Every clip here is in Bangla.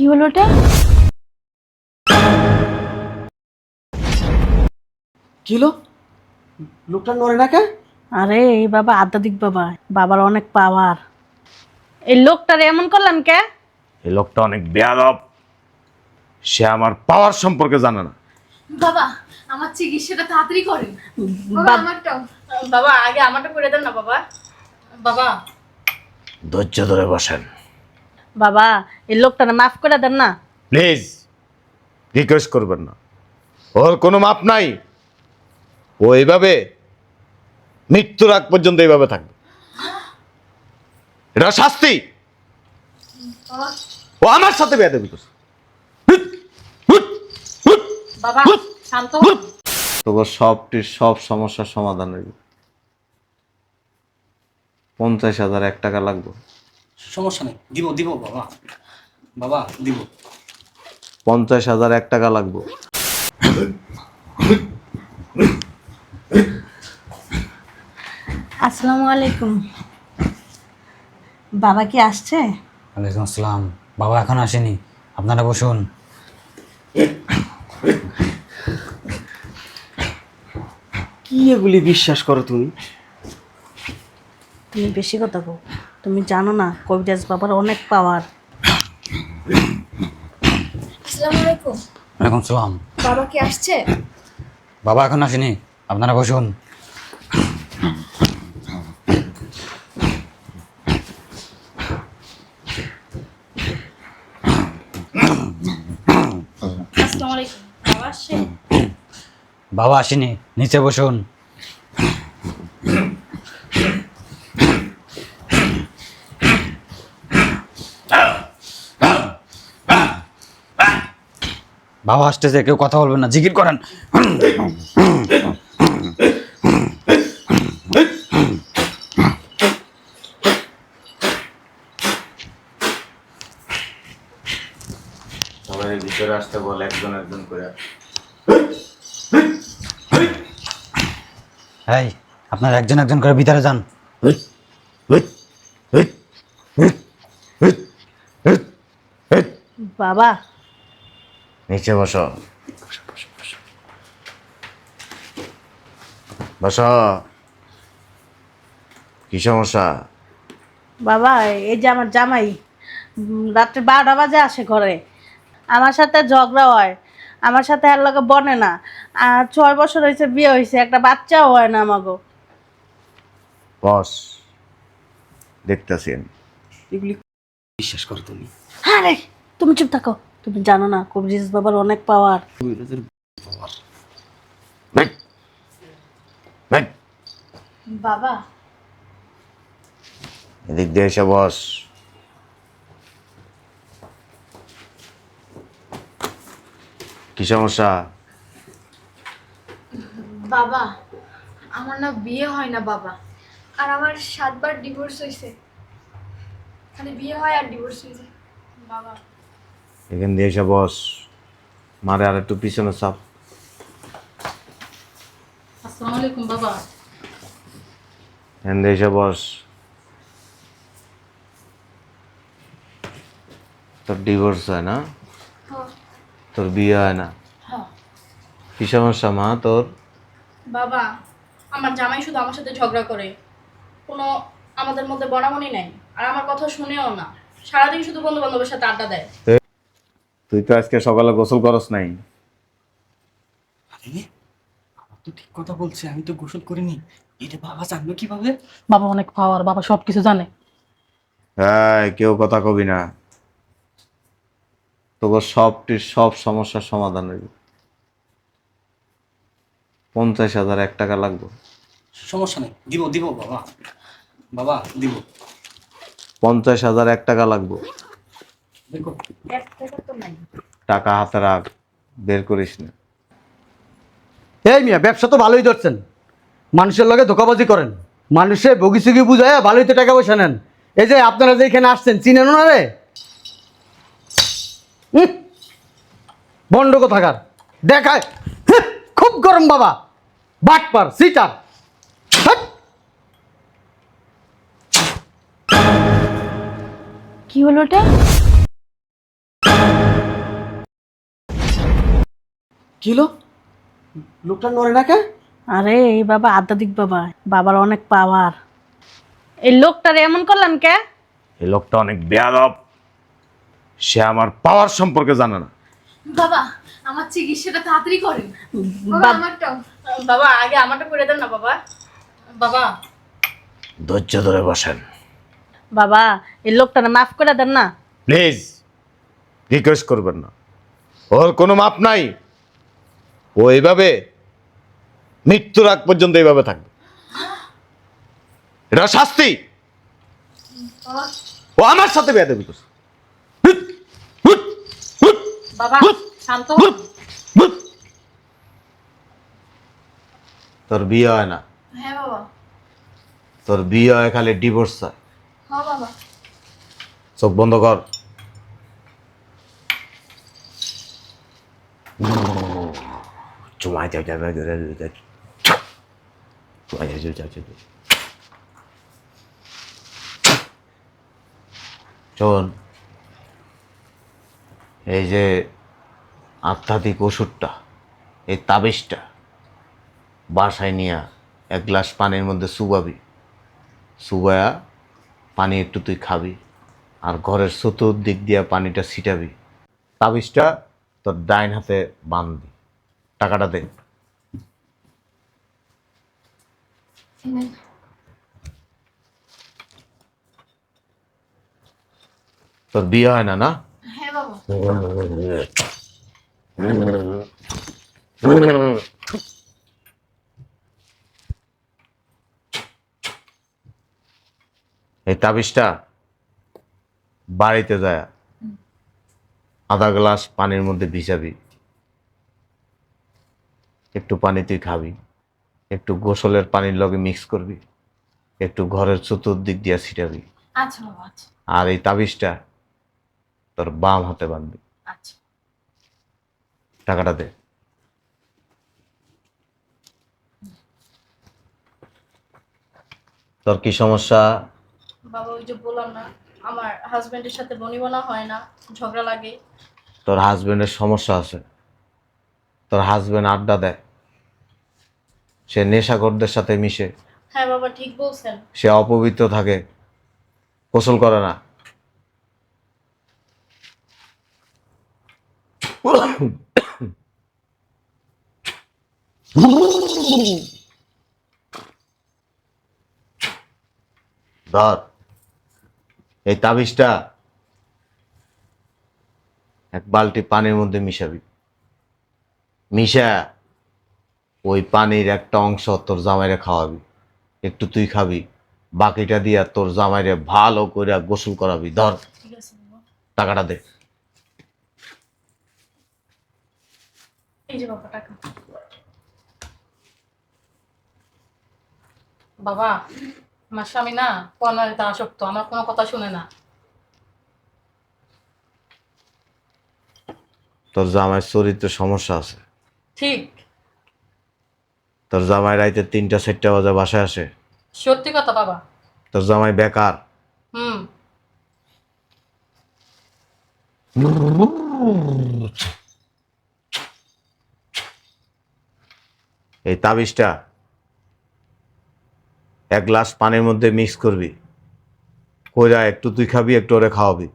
কি হলো ওটা? কিলো লোকটা নড়ে না কে আরে এই বাবা আধ্যাত্মিক বাবা বাবার অনেক পাওয়ার এই লোকটারে এমন করলাম কে? এই লোকটা অনেক বেয়াদব। সে আমার পাওয়ার সম্পর্কে জানে না। বাবা আমার চিকিৎসাটা তাড়াতাড়ি করেন। বাবা বাব- আমারটাও বাবা আগে আমারটা করে দেন না বাবা। বাবা। ধৈর্য ধরে বসেন। বাবা এই লোকটারে মাফ করে দেন না। প্লিজ রিকোয়েস্ট করবেন না। ওর কোনো মাপ নাই। ও এইভাবে মৃত্যুর আগ পর্যন্ত এইভাবে থাকবে। এটা শাস্তি। ও আমার সাথে বেয়াদবি করছে। হুট, হুট, হুট, বাবা শান্ত। তোর সবটির সব সমস্যার সমাধান হইব পঞ্চাশ হাজার এক টাকা লাগবে। সমস্যা নেই। দিব দিব বাবা। বাবা দিব। পঞ্চাশ হাজার এক টাকা লাগবে। আসসালামু আলাইকুম। বাবা কি আসছে? ওয়ালাইকুম আসসালাম। বাবা এখন আসেনি। আপনারা বসুন। কি এগুলি বিশ্বাস করো তুমি? তুমি বেশি কথা বল। তুমি জানো না কবিরাজ বাবার অনেক পাওয়ার আসসালামু আলাইকুম। ওয়ালাইকুম আসসালাম বাবা কি আসছে? বাবা এখন আসেনি আপনারা বসুন। আসসালামু আলাইকুম। বাবা আসছে? বাবা আসেনি নিচে বসুন। বাবা আসতেছে কেউ কথা বলবেন না জিকির করেন। সবাই ভিতরে আসতে বল একজন একজন করে। এই আপনারা একজন একজন করে ভিতরে যান। বাবা নিচে বসো। বসো কি সমস্যা? বাবা এই যে আমার জামাই রাত্রে বারোটা বাজে আসে ঘরে। আমার সাথে ঝগড়া হয়। আমার সাথে আর লোকে বনে না। আর ছয় বছর হয়েছে বিয়ে হয়েছে একটা বাচ্চাও হয় না আমাগো। বস দেখতেছি আমি। এগুলি বিশ্বাস করো তুমি? আরে তুমি চুপ থাকো। তুমি জানো না কবিরাজ বাবার অনেক পাওয়ার কবিরাজের বাবা। এদিক দিয়ে এসে বস। কি সমস্যা? বাবা আমার না বিয়ে হয় না বাবা। আর আমার সাতবার ডিভোর্স হয়েছে খালি বিয়ে হয় আর ডিভোর্স হয়েছে বাবা। এখান দিয়ে এসে বস। মারে আর একটু পিছনে চাপ। আসসালামু আলাইকুম বাবা। এখান দিয়ে এসে বস। তোর ডিভোর্স হয় না? হ্যাঁ। তোর বিয়ে হয় না? হ্যাঁ। কি সমস্যা মা তোর? বাবা আমার জামাই শুধু আমার সাথে ঝগড়া করে। কোনো আমাদের মধ্যে বনাবনি নাই। আর আমার কথা শুনেও না। সারাদিন শুধু বন্ধু বান্ধবের সাথে আড্ডা দেয়। তুই তো আজকে সকালে গোসল করস নাই। আরে বাবা তো ঠিক কথা বলছে আমি তো গোসল করিনি। এটা বাবা জানলো কীভাবে? বাবা অনেক পাওয়ার বাবা সব কিছু জানে। হ্যাঁ কেউ কথা কবি না। তোর সবটির সব সমস্যার সমাধান হইব। পঞ্চাশ হাজার এক টাকা লাগবে। সমস্যা নেই দিব দিব বাবা। বাবা দিব। পঞ্চাশ হাজার এক টাকা লাগবে। টাকা তো নাই টাকা হাতে রাখ বের করিস না। এই মিয়া ব্যবসা তো ভালোই ধরছেন। মানুষের লগে ধোকাবাজি করেন। মানুষের বগিসুগি বুঝায় ভালোই তো টাকা পয়সা নেন। এই যে আপনারা যে এখানে আসছেন চিনেন না রে বন্ড কোথাকার? দেখায়। খুব গরম বাবা। বাটপার সিটার। কি হলো ওটা? কিলো লোকটা নড়ে না কে আরে এই বাবা আধ্যাত্মিক বাবা বাবার অনেক পাওয়ার এই লোকটার এমন করলেন কে? এই লোকটা অনেক বেয়াদব। সে আমার পাওয়ার সম্পর্কে জানে না। বাবা আমার চিকিৎসাটা তাড়াতাড়ি করেন। বাবা আমারটাও বাবা আগে আমারটা করে দেন না বাবা। বাবা। ধৈর্য ধরে বসেন। বাবা এই লোকটার মাফ করে দেন না। প্লিজ রিকোয়েস্ট করবেন না। ওর কোনো মাপ নাই। ও এইভাবে মৃত্যুর আগ পর্যন্ত এইভাবে থাকবে। এটা শাস্তি। ও আমার সাথে বেয়াদবি করছে। তোর বিয়ে হয় না? হ্যাঁ তোর বিয়ে হয় খালি ডিভোর্স হ্যাঁ। চোখ বন্ধ কর। শোন এই যে আধ্যাত্মিক ওষুধটা, এই তাবিজটা বাসায় নিয়ে এক গ্লাস পানির মধ্যে চুবাবি চুবায়া পানি একটু তুই খাবি আর ঘরের চতুর্দিক দিয়ে পানিটা ছিটাবি। তাবিজটা তোর ডাইন হাতে বাঁধবি। টাকাটা দে তোর বিয়ে হয় না না? হ্যাঁ এই তাবিজটা বাড়িতে যায়। আধা গ্লাস পানির মধ্যে ভিজাবি। একটু পানি তুই খাবি একটু গোসলের পানির লগে মিক্স করবি একটু ঘরের চতুর্দিক দিয়ে ছিটাবি। আচ্ছা বাবা আচ্ছা। আর এই তাবিজটা তোর বাম হাতে বাঁধবি। আচ্ছা। টাকাটা দে। তোর কি সমস্যা? বাবা ওই যে বললাম না আমার হাজবেন্ডের সাথে বনিবনা হয় না ঝগড়া লাগে। তোর হাজবেন্ডের সমস্যা আছে। তোর হাজবেন্ড আড্ডা দেয়। সে নেশাখোরদের সাথে মিশে। হ্যাঁ বাবা ঠিক বলছেন। সে অপবিত্র থাকে। গোসল করে না। ধর এই তাবিজটা এক বালতি পানির মধ্যে মিশাবি। মিশা ওই পানির একটা অংশ তোর জামাইরে খাওয়াবি। একটু তুই খাবি বাকিটা দিয়া তোর জামাইরে ভালো করে গোসল করাবি। ধর টাকাটা দে। বাবা আমার স্বামী না পর্নারিতে আসক্ত আমার কোনো কথা শুনে না। তোর জামাইয়ের চরিত্রে সমস্যা আছে। ঠিক। তোর জামাই রাইতে তিনটা চারটা বাজে বাসায় আসে। সত্যি কথা বাবা। তোর জামাই বেকার। হুম। এই তাবিজটা এক গ্লাস পানির মধ্যে মিক্স করবি। কইরা একটু তুই খাবি একটু ওরে খাওয়াবি।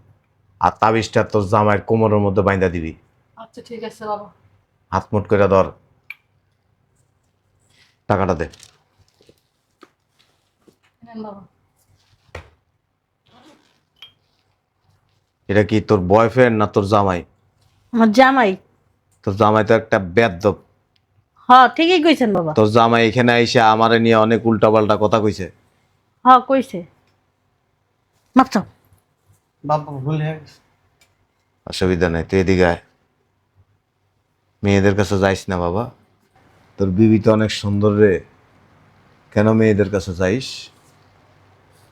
আর তাবিজটা তোর জামাইয়ের কোমরের মধ্যে বাইন্দা দিবি। আচ্ছা ঠিক আছে বাবা। হাত মুট করে ধর। টাকাটা দে। এটা কি তোর বয়ফ্রেন্ড না তোর জামাই? আমার জামাই। তোর জামাই তো একটা বেদ্যপ হ ঠিকই কইছেন বাবা। তোর জামাই এখানে এসে আমারে নিয়ে অনেক উল্টাপাল্টা কথা কইছে। হ কইছে। মাপ চাও। বাবা ভুল হয়ে গেছে। অসুবিধা নেই তুই এদিকে আয়। মেয়েদের কাছে যাইস না বাবা। তোর বিবি তো অনেক সুন্দর রে। কেন মেয়েদের কাছে যাইস?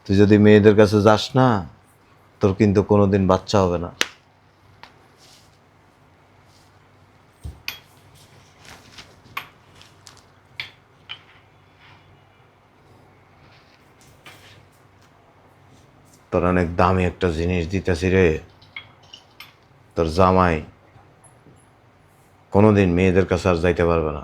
তুই যদি মেয়েদের কাছে যাস না, তোর কিন্তু কোনোদিন বাচ্চা হবে না। তোর অনেক দামি একটা জিনিস দিতেছি রে। তোর জামাই কোনোদিন মেয়েদের কাছে আর যাইতে পারবে না।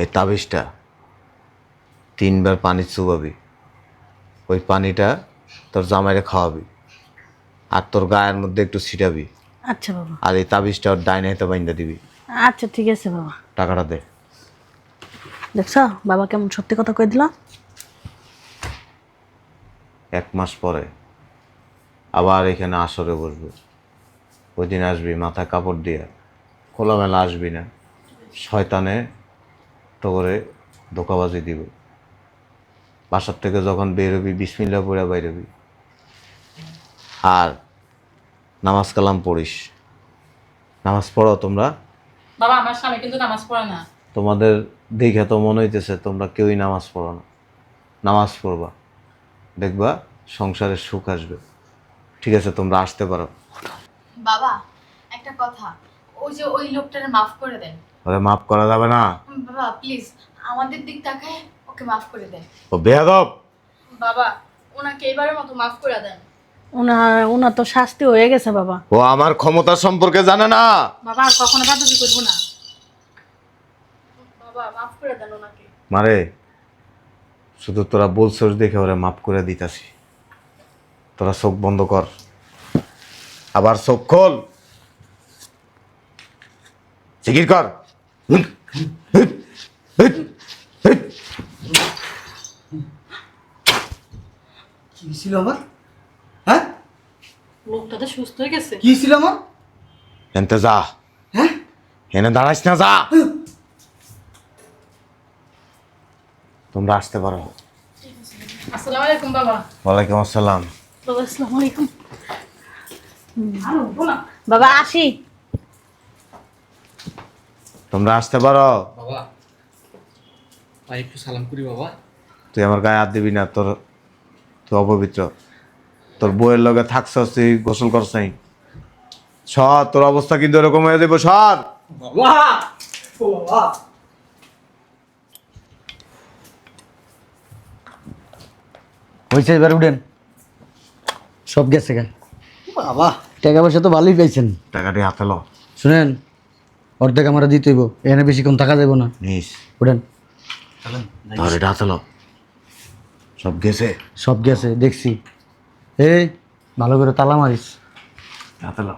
এই তাবিজটা তিনবার পানি চুবাবি। ওই পানিটা তোর জামাইরে খাওয়াবি আর তোর গায়ের মধ্যে একটু ছিটাবি। আচ্ছা বাবা। আর এই তাবিজটা ওর ডাইনে হাতে বাইন্দা দিবি। আচ্ছা ঠিক আছে বাবা। টাকাটা দে। দেখছ? বাবা কেমন সত্যি কথা কই দিল? এক মাস পরে আবার এখানে আসরে বসবো। ওই দিন আসবি মাথায় কাপড় দিয়ে খোলামেলা আসবি না। শয়তানে তো করে ধোকাবাজি দিব। বাসার থেকে যখন বেরোবি বিসমিল্লা পড়ে বাইরবি। আর নামাজ কালাম পড়িস। নামাজ পড়ো তোমরা। বাবা আমার স্বামী কিন্তু নামাজ পড়ে না। তোমাদের দেখে তো মনে হইতেছে তোমরা কেউই নামাজ পড়ো না। নামাজ পড়বা। দেখবা সংসারে সুখ আসবে। ঠিক আছে তোমরা আসতে পারো। বাবা একটা কথা। ওই যে ওই লোকটারে মাফ করে দেন। ওরে মাফ করা যাবে না। বাবা প্লিজ আমাদের দিক তাকায় ওকে মাফ করে দেন। ও বেয়াদব! বাবা ওনাকে এবারের মতো মাফ করে দেন। ওনার ওনার তো শাস্তি হয়ে গেছে বাবা। ও আমার ক্ষমতা সম্পর্কে জানে না। বাবা আর কখনো বাদবি করব না। বাবা মাফ করে দেন ওনাকে। মারে। শুধু তোরা বলছস দেখে ওরে মাফ করে দিতাছি। তোরা চোখ বন্ধ কর। আবার চোখ খোল। জিকির কর। কি ছিল আমার? হ্যাঁ? লোকটা তো সুস্থ হয়ে গেছে। কি ছিল আমার? এনতে যা। হ্যাঁ? এনে দাঁড়াইস না যা। তোমরা আসতে পারো। আসসালামু আলাইকুম বাবা। ওয়ালাইকুম আসসালাম। বাবা আসসালামু আলাইকুম। আরও বলো না বাবা আসি। তোমরা আসতে পারো। বাবা ভাই একটু সালাম করি বাবা। তুই আমার গায়ে হাত দিবি না তোর তুই অপবিত্র। তোর বউয়ের লগে থাকছস তুই গোসল করছ নাই। সর তোর অবস্থা কিন্তু এরকম হয়ে যাব সর। বাবা বাবা। হয়েছে এবার উঠেন। সব গেছে গা। বাবা। টাকা পয়সা তো ভালোই পাইছেন। টাকাটি হাতে লো। শুনেন অর্ধেক আমার দিতে হইব এখানে বেশিক্ষণ থাকা যাব না। নিস। উঠেন। ধর এটা হাতে লো। সব গেছে? সব গেছে দেখছি। এই ভালো করে তালা মারিস। হাতে লো।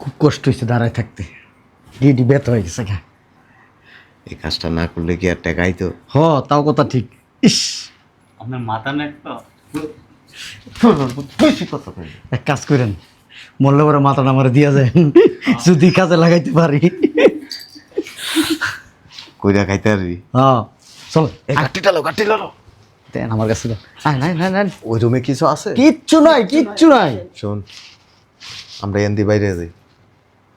খুব কষ্ট হয়েছে দাঁড়ায় থাকতে। ডিডি ব্যথ হয়ে গেছে গা। এই কাজটা না করলে কি আর টাকাই তো? হ তাও কথা ঠিক। ইস। আপনার মাথা নেই তো বেশি কথা কই। এক কাজ করেন মরলে পরে মাথাটা আমার দিয়া যায়। যদি কাজে লাগাইতে পারি। কইরা খাইতে পারবি? হ্যাঁ চল কাটিটা লো কাটি লো দেন আমার কাছে দাও। আয়, নাই নাই নাই ওই রুমে কিছু আছে? কিচ্ছু নাই কিচ্ছু নাই। শোন আমরা এন্দি বাইরে যাই।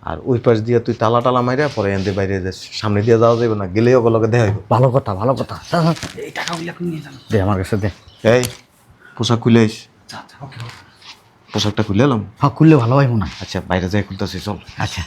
আর ওই পাশ দিয়ে তুই তালা টালা মাইরা পরে এনতে বাইরে যাস সামনে দিয়ে যাওয়া যাবে না গেলেও গলকে দেয় ভালো কথা ভালো কথা। এই টাকা এখন নিয়ে যান। দে আমার কাছে দে। এই পোশাক খুলে আইস। আচ্ছা আচ্ছা ওকে পোশাকটা খুলে এলাম হ্যাঁ খুললে ভালো হয় মনে আচ্ছা বাইরে যাই খুলতেছি চল। আচ্ছা।